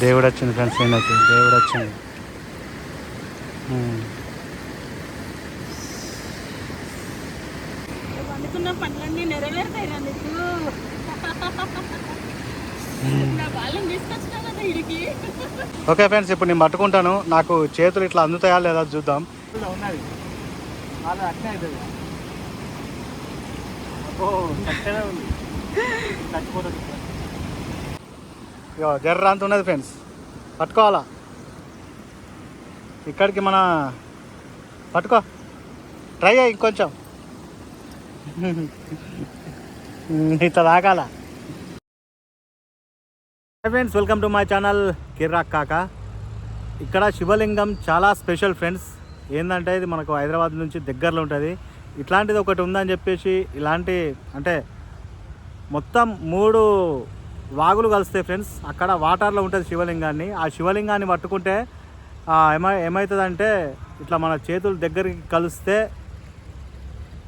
దేవుడు వచ్చింది ఫ్రెండ్స్ ఈయనకి దేవుడు వచ్చింది అనుకున్న పనులన్నీ నెరవేరుతాయి రా నీకు ఓకే ఫ్రెండ్స్ ఇప్పుడు నేను పట్టుకుంటాను. నాకు చేతులు ఇట్లా అందుతాయా లేదా చూద్దాం. ఉన్నది ఇక ఇగో జర్ర అంత ఉన్నది ఫ్రెండ్స్ పట్టుకోవాలా? ఇక్కడికి మన పట్టుకో. ట్రై అయ్యి ఇంకొంచెం. ఇట్లా తాకాల? Friends welcome to my channel కిర్రాక్ కాక ఇక్కడ శివలింగం చాలా స్పెషల్ ఫ్రెండ్స్ ఏంటంటే ఇది మనకు హైదరాబాద్ నుంచి దగ్గరలో ఉంటుంది. ఇట్లాంటిది ఒకటి ఉందని చెప్పేసి ఇలాంటి అంటే మొత్తం మూడు వాగులు కలుస్తాయి ఫ్రెండ్స్ అక్కడ వాటర్లో ఉంటుంది శివలింగాన్ని. ఆ శివలింగాన్ని పట్టుకుంటే ఏమై ఏమవుతుందంటే ఇట్లా మన చేతులు దగ్గరికి కలిస్తే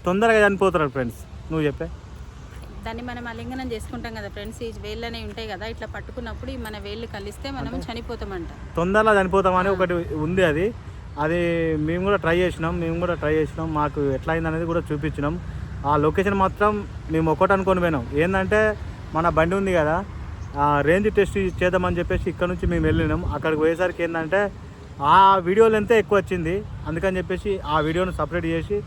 తొందరగా చనిపోతారు ఫ్రెండ్స్. నువ్వు చెప్పే. దాన్ని మనం అలింగనం చేసుకుంటాం కదా ఫ్రెండ్స్ ఈ వేళ్ళనే ఉంటాయి కదా ఇట్లా పట్టుకున్నప్పుడు మన వేళ్ళు కలిస్తే మనం చనిపోతామంట. తొందరలో చనిపోతామని ఒకటి ఉంది అది. అది మేము కూడా ట్రై చేసినాం మేము కూడా ట్రై చేసినాం మాకు ఎట్లా అయింది అనేది కూడా చూపించినాం. ఆ లొకేషన్ మాత్రం మేము ఒకటి అనుకొని పోయినాం. ఏంటంటే మన బండి ఉంది కదా ఆ రేంజ్ టెస్ట్ చేద్దామని చెప్పేసి ఇక్కడ నుంచి మేము వెళ్ళినాం. అక్కడికి పోయేసరికి ఏంటంటే ఆ వీడియో లెంతే ఎక్కువ వచ్చింది. అందుకని చెప్పేసి ఆ వీడియోను సపరేట్ చేసి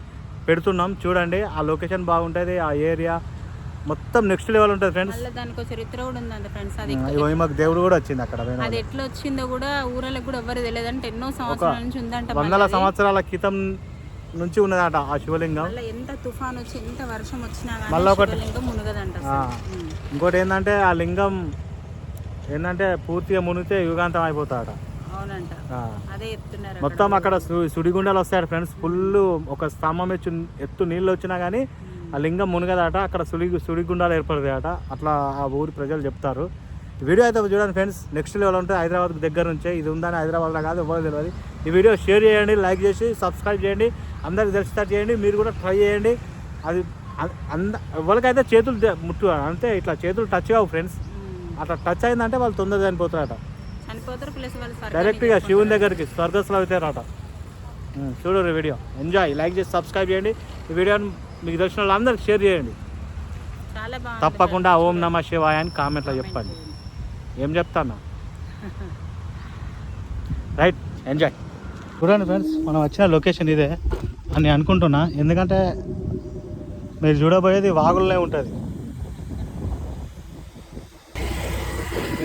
పెడుతున్నాం. చూడండి ఆ లొకేషన్ బాగుంటుంది ఆ ఏరియా మొత్తం నెక్స్ట్ లెవెల్ ఉంటుంది ఫ్రెండ్స్ దానికి చరిత్ర కూడా ఉందంట ఫ్రెండ్స్ అది మాకు దేవుడు కూడా వచ్చింది అక్కడ అది ఎట్లా వచ్చిందో కూడా ఊరలకు కూడా ఎవరు తెలియదంటే ఎన్నో సంవత్సరాల నుంచి ఉందంట వందల సంవత్సరాల క్రితం నుంచి ఉన్నదట ఆ శివలింగం. మళ్ళీ ఎంత తుఫాన్ వచ్చి ఎంత వర్షం వచ్చినా మళ్ళా ఒకటి-. ఇంకోటి ఏంటంటే ఆ లింగం ఏంటంటే పూర్తిగా మునిగితే యుగాంతం అయిపోతాడట చెప్తున్నారు మొత్తం అక్కడ సుడిగుండాలు వస్తాయట ఫ్రెండ్స్. ఫుల్ ఒక స్తంభం ఎత్తు ఎత్తు నీళ్ళు వచ్చినా కానీ ఆ లింగం మునగదట. అక్కడ సుడి సుడిగుండాలు ఏర్పడతాయట. అట్లా ఆ ఊరి ప్రజలు చెప్తారు. వీడియో అయితే చూడండి ఫ్రెండ్స్. నెక్స్ట్ లెవెల్ ఉంటుంది హైదరాబాద్ దగ్గర నుంచే. ఇది ఉందని హైదరాబాద్లో కాదు ఎవరు తెలియదు. ఈ వీడియో షేర్ చేయండి లైక్ చేసి సబ్స్క్రైబ్ చేయండి. అందరికి తెలిసేటట్టు చేయండి మీరు కూడా ట్రై చేయండి. అది అంద ఎవరికైతే చేతులు ముట్టు అంతే ఇట్లా చేతులు టచ్ కావు ఫ్రెండ్స్. అట్లా టచ్ అయిందంటే వాళ్ళు తొందరగా చనిపోతారట. డైరెక్ట్గా శివుని దగ్గరికి స్వర్గస్లో అవుతారట. చూడరు వీడియో. ఎంజాయ్ లైక్ చేసి సబ్స్క్రైబ్ చేయండి. ఈ వీడియోని మీకు తెలిసిన వాళ్ళందరికీ షేర్ చేయండి. తప్పకుండా ఓం నమ శివాయ అని కామెంట్లో చెప్పండి. ఏం చెప్తానా? Right enjoy. చూడండి ఫ్రెండ్స్ మనం వచ్చిన లొకేషన్ ఇదే అని అనుకుంటున్నా. ఎందుకంటే మీరు చూడబోయేది వాగుల్లోనే ఉంటుంది.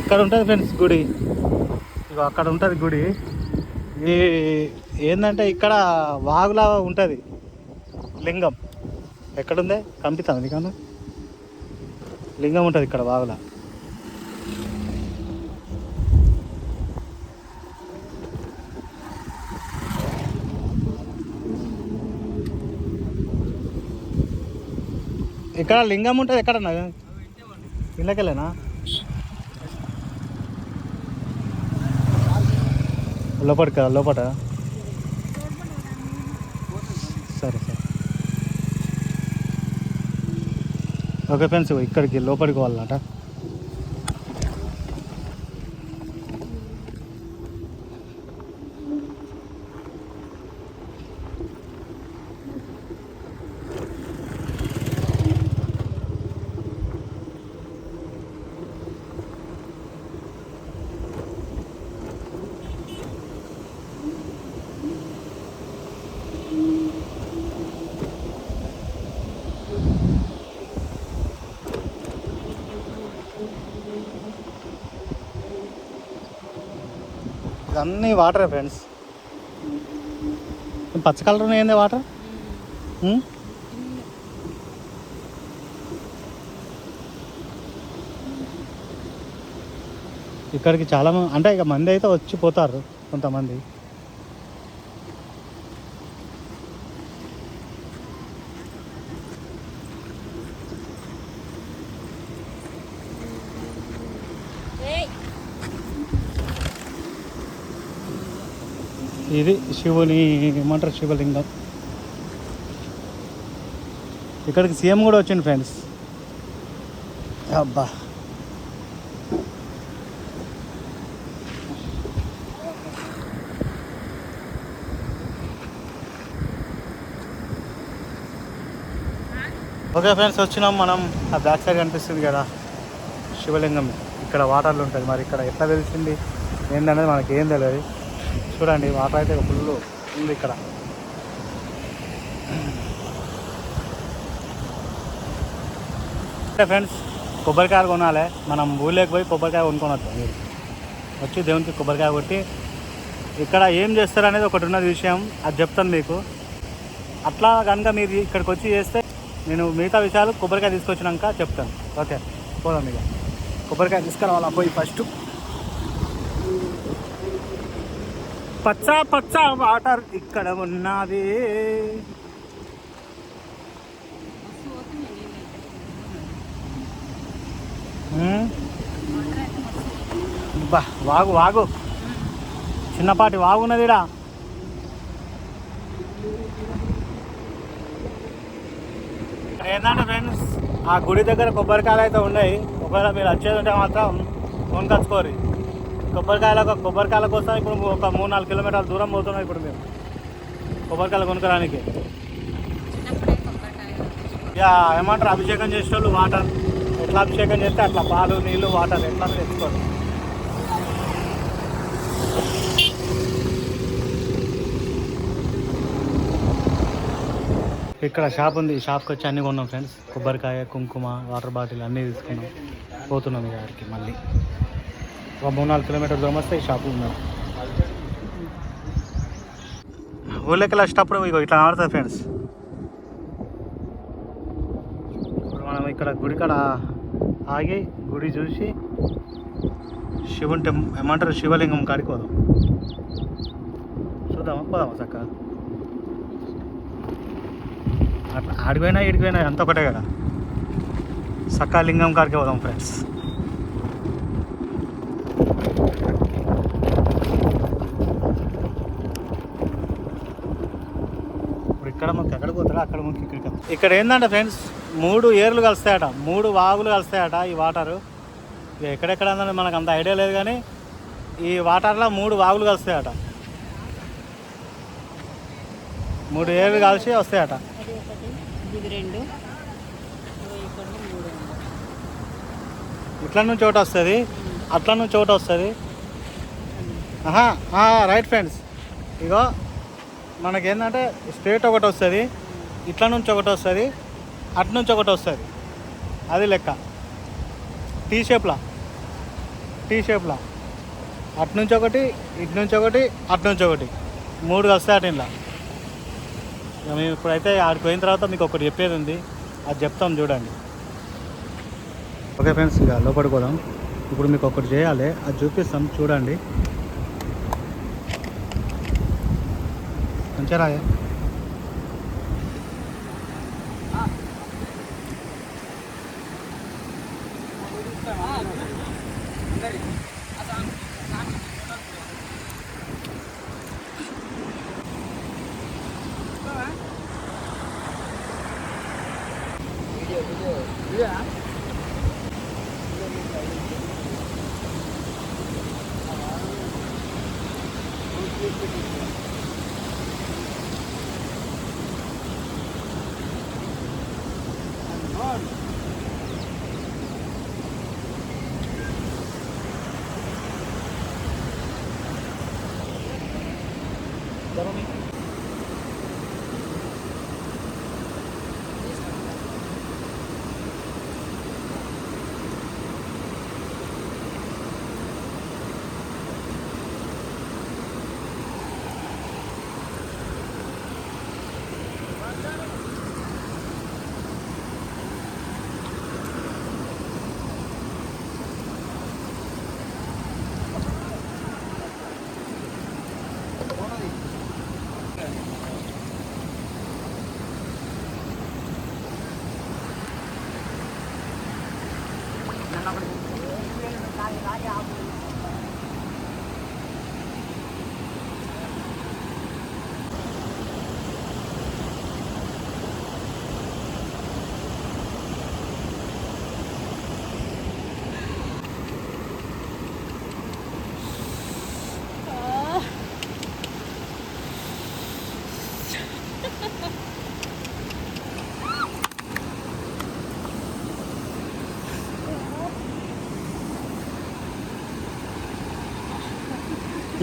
ఇక్కడ ఉంటుంది ఫ్రెండ్స్ గుడి. ఇగో అక్కడ ఉంటుంది గుడి. ఈ ఏంటంటే ఇక్కడ వాగులా ఉంటుంది. లింగం. ఎక్కడుందే? కనిపిస్తుంది నీకన్నా లింగం ఉంటుంది ఇక్కడ వాగులా. ఇక్కడ లింగం ఉంటుంది ఎక్కడన్నా? ఇళ్ళకెళ్ళేనా? లోపలికి కదా లోపట. సరే సరే. ఓకే ఫ్రెండ్స్ ఇక్కడికి లోపలికి వాళ్ళట ఇవన్నీ వాటరే ఫ్రెండ్స్ పచ్చ కలర్ ఉన్నాయండి వాటర్? ఇక్కడికి చాలా మంది అంటే ఇక మంది అయితే వచ్చి పోతారు కొంతమంది. ఇది శివుని ఏమంటారు? శివలింగం. ఇక్కడికి సీఎం కూడా వచ్చింది ఫ్రెండ్స్. అబ్బా. ఓకే ఫ్రెండ్స్ వచ్చినాం మనం. ఆ బ్యాక్ సైడ్ కనిపిస్తుంది కదా శివలింగం. ఇక్కడ వాటర్లు ఉంటుంది. మరి ఇక్కడ ఎట్లా తెలిసింది? ఏంటనేది మనకి ఏం తెలియదు చూడండి వాటర్ అయితే ఫుల్ ఉంది ఇక్కడ. అంటే ఫ్రెండ్స్ కొబ్బరికాయలు కొనాలి. మనం ఊళ్ళోకి పోయి కొబ్బరికాయ కొనుక్కొని వస్తాం. మీరు వచ్చి దేవునికి కొబ్బరికాయ కొట్టి ఇక్కడ ఏం చేస్తారు అనేది ఒకటి ఉన్నది విషయం అది చెప్తాను మీకు. అట్లా కనుక మీరు ఇక్కడికి వచ్చి చేస్తే నేను మిగతా విషయాలు కొబ్బరికాయ తీసుకొచ్చినాక చెప్తాను. ఓకే పోదాం ఇక. కొబ్బరికాయ తీసుకురావాలా పోయి ఫస్ట్ పచ్చ పచ్చ వాటర్ ఇక్కడ ఉన్నది. బా వాగు వాగు. చిన్నపాటి వాగున్నదిరా ఏంటంటే ఫ్రెండ్స్ ఆ గుడి దగ్గర కొబ్బరికాయలు అయితే ఉన్నాయి. ఒకవేళ మీరు వచ్చేది ఉంటే మాత్రం కొనుకొచ్చుకోరు కొబ్బరికాయల కొబ్బరికాయల కోసం ఇప్పుడు ఒక మూడు నాలుగు కిలోమీటర్ల దూరం పోతున్నాం ఇప్పుడు మేము. కొబ్బరికాయలు కొనుక్కోడానికి. ఏమంటారు? అభిషేకం చేసేటోళ్ళు వాటర్ ఎట్లా అభిషేకం చేస్తే అట్లా పాలు నీళ్ళు వాటర్ ఎట్లా తెచ్చుకోరు? ఇక్కడ షాప్ ఉంది. షాప్కి వచ్చి అన్నీ కొన్నాం ఫ్రెండ్స్. కొబ్బరికాయ కుంకుమ వాటర్ బాటిల్ అన్నీ తీసుకున్నాం. పోతున్నాం ఇక మళ్ళీ. ఒక మూడు నాలుగు కిలోమీటర్ దూరం వస్తే ఈ షాపు ఉన్నాం ఊళ్ళోకి వచ్చేటప్పుడు మీకు ఇట్లా ఆడుతుంది ఫ్రెండ్స్. ఇప్పుడు మనం ఇక్కడ గుడి కాడ ఆగి గుడి చూసి శివుని టెం ఏమంటారు శివలింగం కాడికి పోదాం. చూద్దామా? పోదామా చక్క? అట్లా ఆడిపోయినా ఇడిపోయినా అంత ఒకటే కదా. సక్కా లింగం కాడికి పోదాం ఫ్రెండ్స్ ఇప్పుడు ఇక్కడ మాకు ఎక్కడ పోతారా అక్కడ ముక్కి ఇక్కడ ఇక్కడ ఏంటంటే ఫ్రెండ్స్ మూడు ఏర్లు కలుస్తాయట మూడు వాగులు కలుస్తాయట ఈ వాటరు. ఇక ఎక్కడెక్కడ ఉందని మనకు అంత ఐడియా లేదు కానీ ఈ వాటర్లో మూడు వాగులు కలుస్తాయట. మూడు ఏర్లు కలిసి వస్తాయట. అది ఒకటి రెండు ఇట్లా నుంచి చోట వస్తుంది అట్లా నుంచి చోట వస్తుంది. రైట్ ఫ్రెండ్స్ ఇగో మనకేంటంటే స్ట్రేట్ ఒకటి వస్తుంది. ఇట్లా నుంచి ఒకటి వస్తుంది అటు నుంచి ఒకటి వస్తుంది. అది లెక్క. టీ షేప్లా టీ షేప్లా అటు నుంచి ఒకటి ఇటు నుంచి ఒకటి అటు నుంచి ఒకటి. మూడు వస్తాయి అటు ఇలా మేము ఇప్పుడైతే ఆడికి పోయిన తర్వాత మీకు ఒకటి చెప్పేది ఉంది. అది చెప్తాం చూడండి. ఓకే ఫ్రెండ్స్ ఇక లోపలికి పోదాం. ఇప్పుడు మీకు ఒకటి చేయాలి. అది చూపిస్తాం. చూడండి. మంచిగా రాయే. કઈ વાંધો નથી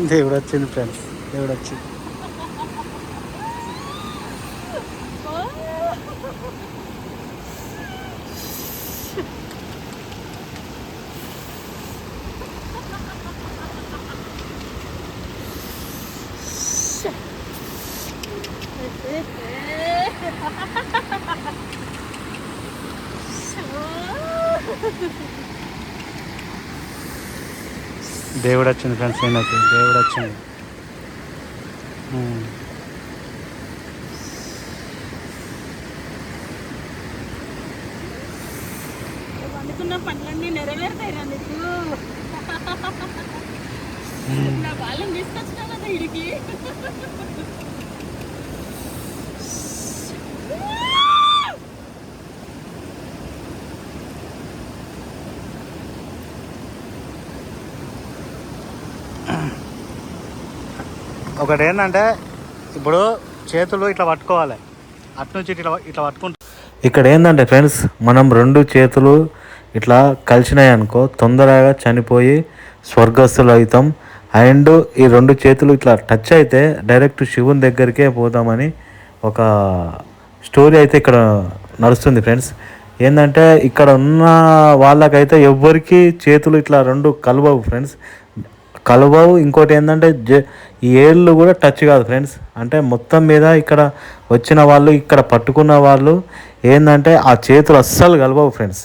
దేవుడు వచ్చింది ఫ్రెండ్స్ దేవుడు వచ్చింది ఫ్రెండ్స్ నేనైతే దేవుడు వచ్చింది ఉమ్. అనుకున్న పనులన్నీ నెరవేరుతాయి రా నీకు నా వాళ్ళని తీసుకొచ్చినా కదా ఇడికి ఒకటి ఏంటంటే ఇప్పుడు చేతులు ఇట్లా పట్టుకోవాలి. అటు నుంచి ఇట్లా ఇట్లా పట్టుకుంటా ఇక్కడ ఏంటంటే ఫ్రెండ్స్ మనం రెండు చేతులు ఇట్లా కలిసినాయి అనుకో తొందరగా చనిపోయి స్వర్గస్థులు అవుతాం అండ్ ఈ రెండు చేతులు ఇట్లా టచ్ అయితే డైరెక్ట్ శివుని దగ్గరికే పోతామని ఒక స్టోరీ అయితే ఇక్కడ నడుస్తుంది ఫ్రెండ్స్. ఏంటంటే ఇక్కడ ఉన్న వాళ్ళకైతే ఎవ్వరికీ చేతులు ఇట్లా రెండు కలవవు ఫ్రెండ్స్. కలవవు. ఇంకోటి ఏంటంటే జ ఈ ఏళ్ళు కూడా టచ్ కాదు ఫ్రెండ్స్ అంటే మొత్తం మీద ఇక్కడ వచ్చిన వాళ్ళు ఇక్కడ పట్టుకున్న వాళ్ళు ఏంటంటే ఆ చేతులు అస్సలు కలవవు ఫ్రెండ్స్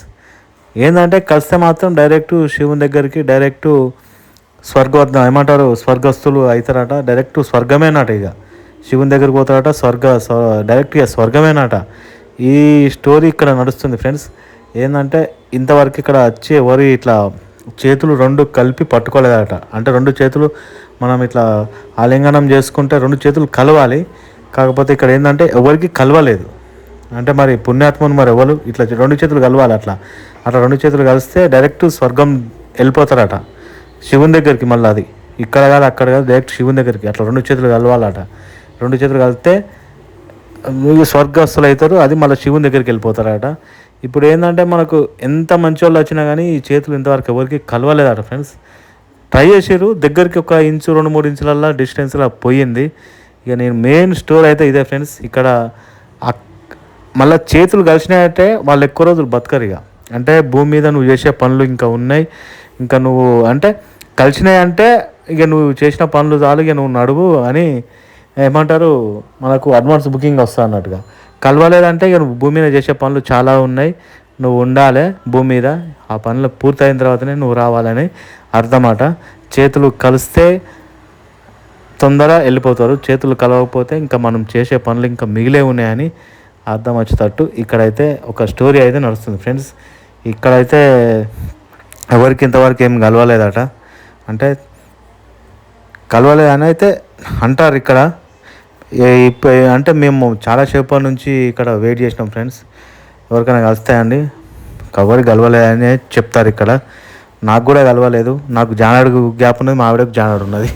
ఏంటంటే కలిస్తే మాత్రం డైరెక్ట్ శివుని దగ్గరికి డైరెక్ట్ స్వర్గవర్ధం ఏమంటారు స్వర్గస్థులు అవుతారట డైరెక్ట్ స్వర్గమేనట ఇక. శివుని దగ్గరికి పోతారట స్వర్గ స్వ- డైరెక్ట్ ఇక స్వర్గమేనట. ఈ స్టోరీ ఇక్కడ నడుస్తుంది ఫ్రెండ్స్ ఏంటంటే ఇంతవరకు ఇక్కడ వచ్చి ఎవరు ఇట్లా చేతులు రెండు కలిపి పట్టుకోలేదట. అంటే రెండు చేతులు మనం ఇట్లా ఆలింగనం చేసుకుంటే రెండు చేతులు కలవాలి. కాకపోతే ఇక్కడ ఏంటంటే ఎవరికి కలవలేదు. అంటే మరి పుణ్యాత్మను మరి ఎవరు ఇట్లా రెండు చేతులు కలవాలి అట్లా. అట్లా రెండు చేతులు కలిస్తే డైరెక్ట్ స్వర్గం వెళ్ళిపోతారట. శివుని దగ్గరికి మళ్ళీ అది. ఇక్కడ కాదు అక్కడ కాదు డైరెక్ట్ శివుని దగ్గరికి అట్లా రెండు చేతులు కలవాలట. రెండు చేతులు కలిస్తే మీరు స్వర్గస్థులు అవుతారు అది మళ్ళీ శివుని దగ్గరికి వెళ్ళిపోతారట. ఇప్పుడు ఏంటంటే మనకు ఎంత మంచి వాళ్ళు వచ్చినా కానీ ఈ చేతులు ఇంతవరకు ఎవరికి కలవలేదట ఫ్రెండ్స్. ట్రై చేసారు దగ్గరికి ఒక ఇంచు రెండు మూడు ఇంచులల్లో డిస్టెన్స్లో పోయింది. ఇక నేను మెయిన్ స్టోర్ అయితే ఇదే ఫ్రెండ్స్ ఇక్కడ మళ్ళీ చేతులు కలిసినాయంటే వాళ్ళు ఎక్కువ రోజులు బతకరు ఇక. అంటే భూమి మీద నువ్వు చేసే పనులు ఇంకా ఉన్నాయి. ఇంకా నువ్వు అంటే కలిసినాయి అంటే ఇక నువ్వు చేసిన పనులు చాలు ఇక నువ్వు నడువు అని ఏమంటారు మనకు అడ్వాన్స్ బుకింగ్ వస్తా అన్నట్టుగా. కలవలేదంటే ఇక భూమి మీద చేసే పనులు చాలా ఉన్నాయి. నువ్వు ఉండాలి భూమి మీద. ఆ పనులు పూర్తయిన తర్వాతనే నువ్వు రావాలని అర్థమాట. చేతులు కలిస్తే తొందర వెళ్ళిపోతారు. చేతులు కలవకపోతే ఇంకా మనం చేసే పనులు ఇంకా మిగిలే ఉన్నాయని అర్థం వచ్చేటట్టు ఇక్కడైతే ఒక స్టోరీ అయితే నడుస్తుంది ఫ్రెండ్స్. ఇక్కడైతే ఎవరికి ఇంతవరకు ఏం కలవలేదట. అంటే కలవలేదని అయితే అంటారు ఇక్కడ. అంటే మేము చాలా సేపటి నుంచి ఇక్కడ వెయిట్ చేసినాం ఫ్రెండ్స్ ఎవరికైనా కలుస్తాయండి. ఎవరికి కలవలేదని చెప్తారు ఇక్కడ. నాకు కూడా కలవలేదు. నాకు జానాడు గ్యాప్ ఉన్నది మా ఆవిడకు జానాడు ఉన్నది.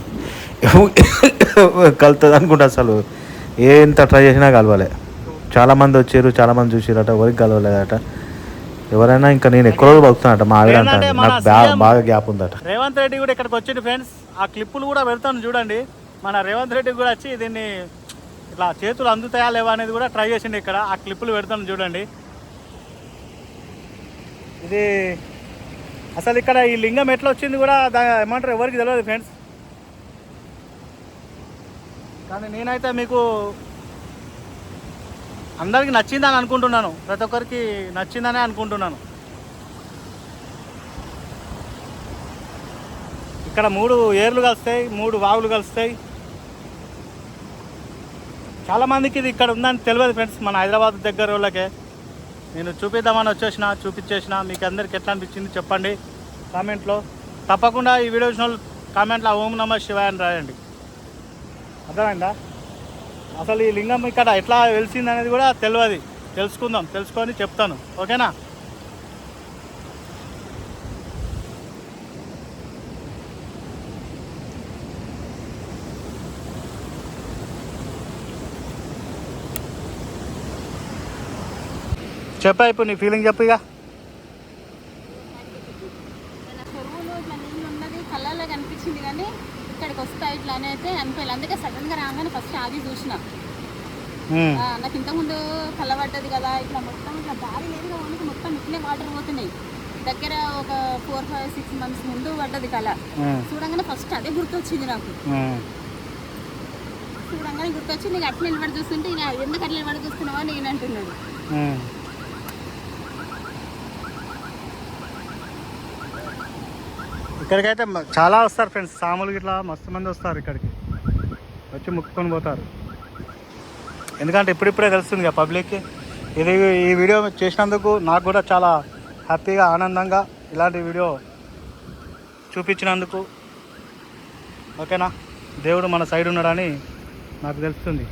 కలుతుంది అనుకుంటా అసలు. ఏ ఎంత ట్రై చేసినా కలవలే. చాలామంది వచ్చారు చాలామంది చూసిరట ఎవరికి కలవలేదట. ఎవరైనా ఇంకా నేను ఎక్కువ రోజులు బతుకుతానట మా ఆవిడ మన నాకు బాగా గ్యాప్ ఉందట. రేవంత్ రెడ్డి కూడా ఇక్కడికి వచ్చింది ఫ్రెండ్స్ ఆ క్లిప్పులు కూడా పెడతాను చూడండి. మన రేవంత్ రెడ్డి కూడా వచ్చి దీన్ని ఇట్లా చేతులు అందుతాయా లేవా అనేది కూడా ట్రై చేసిండు ఇక్కడ. ఆ క్లిప్పులు పెడతాను చూడండి. ఇది అసలు ఇక్కడ ఈ లింగం ఎట్లా వచ్చింది కూడా ఏమంటారు ఎవరికి తెలియదు ఫ్రెండ్స్. కానీ నేనైతే మీకు అందరికి నచ్చిందని అనుకుంటున్నాను. ప్రతి ఒక్కరికి నచ్చిందనే అనుకుంటున్నాను. ఇక్కడ మూడు ఏర్లు కలుస్తాయి మూడు వాగులు కలుస్తాయి. చాలా మందికి ఇది ఇక్కడ ఉందని తెలియదు ఫ్రెండ్స్ మన హైదరాబాద్ దగ్గర వాళ్ళకే. నేను చూపిద్దామని వచ్చేసిన చూపించేసిన మీకు అందరికి ఎట్లా అనిపించింది చెప్పండి కామెంట్లో. తప్పకుండా ఈ వీడియో చూసిన వాళ్ళు కామెంట్లో ఓం నమ శివాయ అని రాయండి. అర్థమైందా? అసలు ఈ లింగం ఇక్కడ ఎట్లా వెలిసింది అనేది కూడా తెలియదు. తెలుసుకుందాం తెలుసుకొని చెప్తాను. ఓకేనా? చెప్పా ఇప్పుడు నీ ఫీలింగ్ చెప్పు ఇక. కళ్ళలో కనిపించింది కానీ ఇక్కడికి వస్తా ఇట్లా అని అయితే అనిపోయాలి అందుకే సడన్గా రాగానే ఫస్ట్ ఆగి చూసిన. నాకు ఇంతకుముందు కలబడ్డది కదా ఇట్లా మొత్తం ఇట్లా దారి లేదు కదా ఓన్లీ మొత్తం ఇట్లే వాటర్ పోతున్నాయి. దగ్గర ఒక ఫోర్ ఫైవ్ సిక్స్ మంత్స్ ముందు పడ్డది కళ. చూడంగానే ఫస్ట్ అదే గుర్తొచ్చింది నాకు. చూడంగానే గుర్తొచ్చి నీకు అట్లా నిలబడి చూస్తుంటే ఎందుకు అట్లా నిలబడి చూస్తున్నావా నేను అంటున్నాడు. ఇక్కడికైతే చాలా వస్తారు ఫ్రెండ్స్ సాములు ఇట్లా మస్తు మంది వస్తారు ఇక్కడికి. వచ్చి ముక్కుకొని పోతారు. ఎందుకంటే ఇప్పుడిప్పుడే తెలుస్తుంది కదా పబ్లిక్కి ఇది ఈ వీడియో చేసినందుకు నాకు కూడా చాలా హ్యాపీగా ఆనందంగా ఇలాంటి వీడియో చూపించినందుకు. ఓకేనా? దేవుడు మన సైడ్ ఉన్నాడని నాకు తెలుస్తుంది.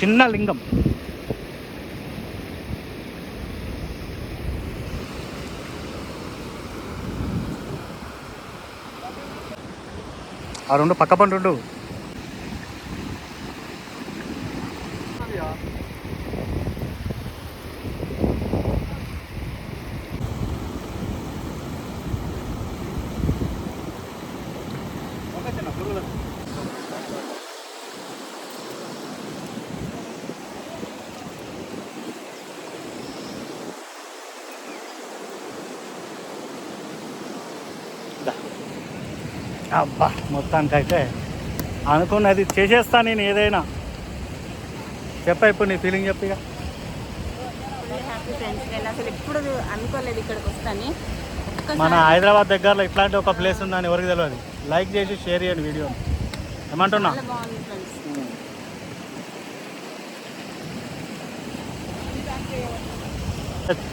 చిన్న లింగం. ఆ రెండు పక్క పండు రెండు అబ్బా మొత్తానికి అయితే అనుకున్నది చేసేస్తా నేను ఏదైనా. చెప్ప ఇప్పుడు నీ ఫీలింగ్ చెప్పిగా ఎప్పుడు అనుకోలేదు ఇక్కడికి వస్తాను. మన హైదరాబాద్ దగ్గరలో ఇట్లాంటి ఒక ప్లేస్ ఉందని ఎవరికి తెలియదు లైక్ చేసి షేర్ చేయండి వీడియో ఏమంటున్నా?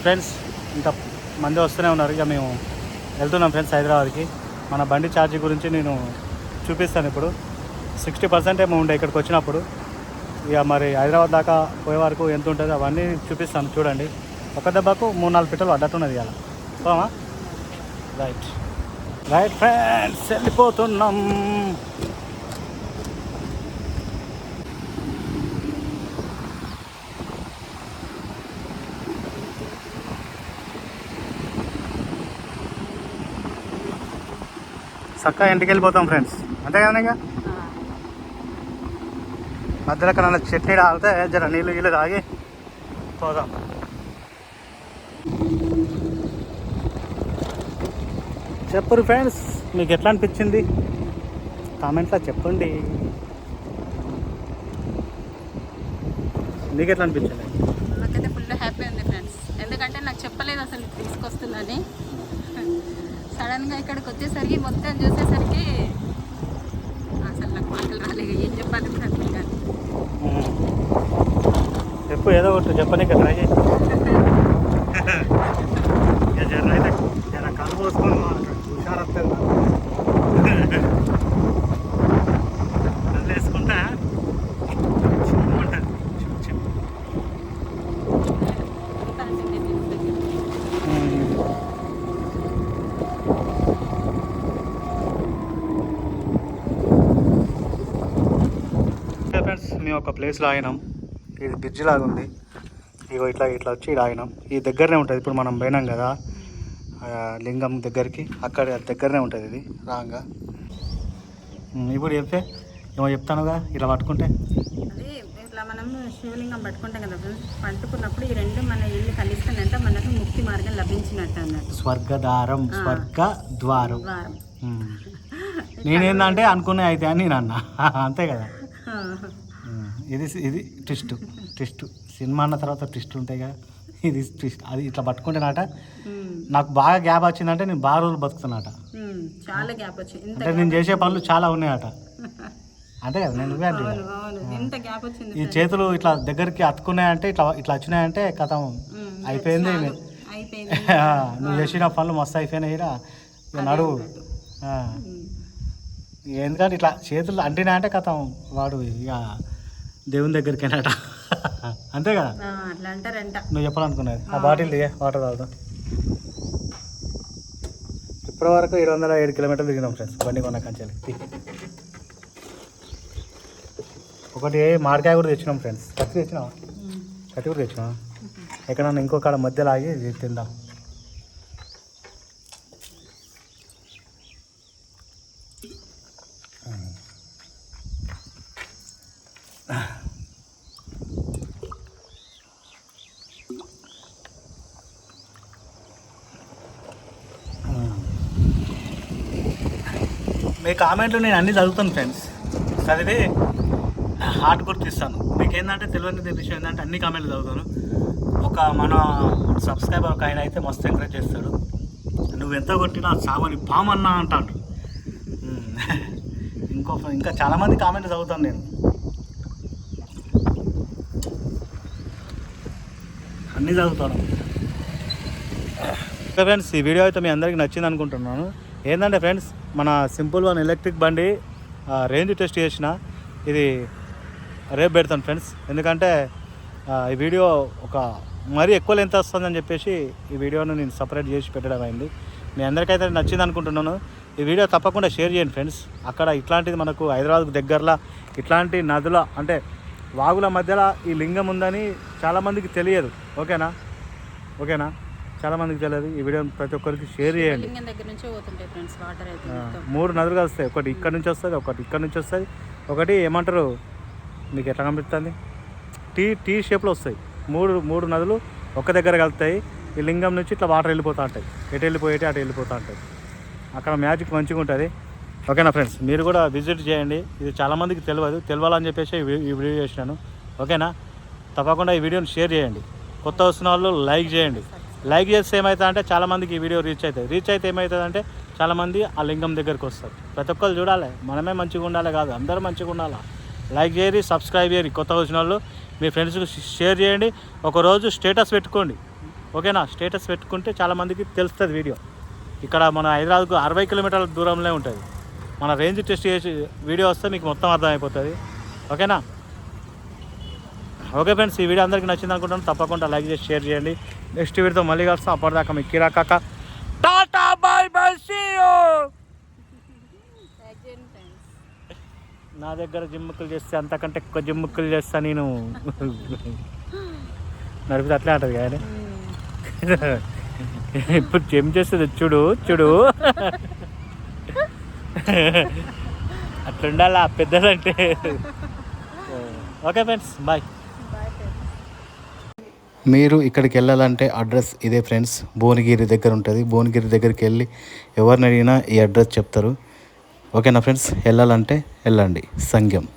ఫ్రెండ్స్ ఇంకా మంది వస్తూనే ఉన్నారు. ఇక మేము వెళ్తున్నాం ఫ్రెండ్స్ హైదరాబాద్కి. మన బండి ఛార్జీ గురించి నేను చూపిస్తాను ఇప్పుడు. సిక్స్టీ పర్సెంట్ ఏమో ఉండే ఇక్కడికి వచ్చినప్పుడు. ఇక మరి హైదరాబాద్ దాకా పోయే వరకు ఎంత ఉంటుంది అవన్నీ చూపిస్తాను చూడండి. ఒక దెబ్బకు మూడు నాలుగు పిట్టలు పడ్డట్టున్నది ఇవాళ. పోమా రైట్ రైట్ ఫ్రెండ్స్ వెళ్ళిపోతున్నాం. చక్కగా ఇంటికి వెళ్ళిపోతాం ఫ్రెండ్స్. అంతే కదా ఇంకా? మధ్యలో ఎక్కడన్నా చట్నీ ఆగితే జర నీళ్ళు గీళ్ళు తాగి పోదాం. చెప్పరు ఫ్రెండ్స్ మీకు ఎట్లా అనిపించింది? కామెంట్లో చెప్పండి. మీకు ఎట్లా అనిపించింది? నాకైతే ఫుల్ హ్యాపీ ఉంది ఫ్రెండ్స్. ఎందుకంటే నాకు చెప్పలేదు అసలు తీసుకొస్తుందని. సడన్గా ఇక్కడికి వచ్చేసరికి మొత్తం చూసేసరికి అసలు నాకు మాటలు రాలేదు ఏం చెప్పాలి కూడా అర్థం కాదు. చెప్పు ఏదో ఒకటి చెప్పనీకి ట్రై ఇక జర అయితే జర కళ్ళు పోసుకొని హుషారు వస్తుంది కళ్ళు వేసుకుంటా ఉంటుంది అంతా అంటే నేను ఇంటి దగ్గర. ఫ్రెండ్స్ మేము ఒక ప్లేస్లో ఆగినాం. ఇది బ్రిడ్జ్ లాగా ఉంది. ఇగో ఇట్లా ఇట్లా వచ్చి ఇక్కడ ఆగినాం. ఈ దగ్గరనే ఉంటుంది. ఇప్పుడు మనం పోయినాం కదా లింగం దగ్గరికి. అక్కడ దగ్గరనే ఉంటుంది ఇది. రాంగా. ఇప్పుడు చెప్తే ఏమో చెప్తానుగా? ఇలా పట్టుకుంటే. ఇట్లా మనం శివలింగం పట్టుకుంటాం కదా పట్టుకున్నప్పుడు ఈ రెండు మన ఇల్లు కలిస్తేనంట మనకు ముక్తి మార్గం లభించినట్టు అన్నట్టు. స్వర్గదారం. స్వర్గ ద్వారం. నేనేందంటే అనుకునే అయితే అని నేను అన్నా. అంతే కదా. ఇది ఇది ట్విస్ట్ ట్విస్ట్. సినిమా అన్న తర్వాత ట్విస్ట్ ఉంటాయి కదా. ఇది ట్విస్ట్ అది ఇట్లా పట్టుకుంటే నాట ఉమ్, నాకు బాగా గ్యాప్ వచ్చిందంటే నేను బాగా రోజులు బతుకుతున్నాట చాలా గ్యాప్ వచ్చింది అంటే నేను చేసే పనులు చాలా ఉన్నాయట. అంతే కదా నేను ఈ చేతులు ఇట్లా దగ్గరికి అతుకున్నాయంటే ఇట్లా ఇట్లా వచ్చినాయంటే కథం అయిపోయింది నువ్వు చేసిన పనులు మస్తు అయిపోయినాయి రా ఇక నడువు. ఎందుకంటే ఇట్లా చేతులు అంటినా అంటే కథం వాడు ఇక. దేవుని దగ్గరికేనట. అంతే కదా? నువ్వు చెప్పాలనుకున్నది. ఆ బాటిల్ దిగే వాటర్ తాగుతా ఇప్పటి వరకు ఏడు వందల ఏడు కిలోమీటర్లు దిగినాం ఫ్రెండ్స్. బండి కొన్న కంచెలు. ఒకటి మార్కాయ కూడా తెచ్చినాం ఫ్రెండ్స్. కత్తి తెచ్చినావా? కత్తి కూడా తెచ్చినావా? ఎక్కడన్నా ఇంకొక మధ్యలో ఆగి తిందాం. కామెంట్లు నేను అన్ని చదువుతాను ఫ్రెండ్స్. చదివి హార్ట్ గుర్తిస్తాను మీకు ఏంటంటే తెలియని విషయం ఏంటంటే అన్ని కామెంట్లు చదువుతాను. ఒక మన సబ్స్క్రైబర్ ఒక ఆయన అయితే మస్తు ఎంకరేజ్ చేస్తాడు. నువ్వు ఎంత కొట్టినా సామని పామన్నా అంటాడు. ఇంకో ఇంకా చాలామంది కామెంట్లు చదువుతాను నేను. అన్నీ చదువుతాను. ఫ్రెండ్స్ ఈ వీడియో అయితే మీ అందరికీ నచ్చింది అనుకుంటున్నాను. ఏంటంటే ఫ్రెండ్స్ మన సింపుల్ వన్ ఎలక్ట్రిక్ బండి రేంజ్ టెస్ట్ చేసిన. ఇది రేపు పెడతాను ఫ్రెండ్స్. ఎందుకంటే ఈ వీడియో ఒక మరీ ఎక్కువ లెంత్ వస్తుందని చెప్పేసి ఈ వీడియోను నేను సపరేట్ చేసి పెట్టడం అయింది. మీ అందరికైతే నచ్చింది అనుకుంటున్నాను. ఈ వీడియో తప్పకుండా షేర్ చేయండి ఫ్రెండ్స్. అక్కడ ఇట్లాంటిది మనకు హైదరాబాద్కు దగ్గరలో ఇట్లాంటి నదుల అంటే వాగుల మధ్యలో ఈ లింగం ఉందని చాలామందికి తెలియదు. ఓకేనా? ఓకేనా? చాలామందికి తెలియదు. ఈ వీడియోని ప్రతి ఒక్కరికి షేర్ చేయండి. లింగం దగ్గర నుంచే పోతుంటాయి ఫ్రెండ్స్ వాటర్ అయితే ఆ, మొత్తం. మూడు నదులుగా వస్తాయి ఒకటి ఇక్కడ నుంచి వస్తుంది ఒకటి ఇక్కడ నుంచి వస్తుంది. ఒకటి ఏమంటారు? మీకు ఎట్లా కనిపిస్తుంది? టీ టీ షేప్లో వస్తాయి. మూడు మూడు నదులు ఒక దగ్గర కలుస్తాయి ఈ లింగం నుంచి ఇట్లా వాటర్ వెళ్ళిపోతూ ఉంటాయి. ఎటు వెళ్ళిపోయేటి అటు వెళ్ళిపోతూ ఉంటాయి. అక్కడ మ్యాజిక్ మంచిగా ఉంటుంది. ఓకేనా ఫ్రెండ్స్ మీరు కూడా విజిట్ చేయండి. ఇది చాలామందికి తెలియదు. తెలియాలని చెప్పేసి ఈ వీడియో చేసినాను. ఓకేనా? తప్పకుండా ఈ వీడియోని షేర్ చేయండి. కొత్త వస్తున్న వాళ్ళు లైక్ చేయండి. లైక్ చేస్తే ఏమవుతుందంటే అంటే చాలామందికి ఈ వీడియో రీచ్ అవుతుంది. రీచ్ అయితే ఏమవుతుందంటే చాలామంది ఆ లింగం దగ్గరికి వస్తారు. ప్రతి ఒక్కరు చూడాలి. మనమే మంచిగా ఉండాలి కాదు. అందరూ మంచిగా ఉండాలి? లైక్ చేయరు సబ్స్క్రైబ్ చేయరు కొత్త వచ్చిన వాళ్ళు మీ ఫ్రెండ్స్కి షేర్ చేయండి. ఒకరోజు స్టేటస్ పెట్టుకోండి. ఓకేనా స్టేటస్ పెట్టుకుంటే చాలామందికి తెలుస్తుంది వీడియో ఇక్కడ మన హైదరాబాద్కు అరవై కిలోమీటర్ల దూరంలో ఉంటుంది. మన రేంజ్ టెస్ట్ చేసి వీడియో వస్తే మీకు మొత్తం అర్థమైపోతుంది. ఓకేనా ఓకే ఫ్రెండ్స్ ఈ వీడియో అందరికీ నచ్చింది అనుకుంటాను తప్పకుండా లైక్ చేసి షేర్ చేయండి. నెక్స్ట్ వీడియోతో మళ్ళీ కలుస్తాం. అప్పటిదాకా మీకు కిరాకాక టాటా బై బై నా దగ్గర జిమ్ముక్కులు చేస్తే అంతకంటే ఎక్కువ జిమ్ముక్కులు చేస్తా నేను. నడిపితే అట్లే అంటది కానీ ఇప్పుడు జిమ్ చేస్తుంది చూడు చూడు. అట్లుండాలా పెద్దదంటే ఓకే ఫ్రెండ్స్ బాయ్. మీరు ఇక్కడికి వెళ్ళాలంటే అడ్రస్ ఇదే ఫ్రెండ్స్ భువనగిరి దగ్గర ఉంటుంది. భువనగిరి దగ్గరికి వెళ్ళి ఎవరిని అడిగినా ఈ అడ్రస్ చెప్తారు. ఓకేనా ఫ్రెండ్స్? వెళ్ళాలంటే వెళ్ళండి. సంఘం.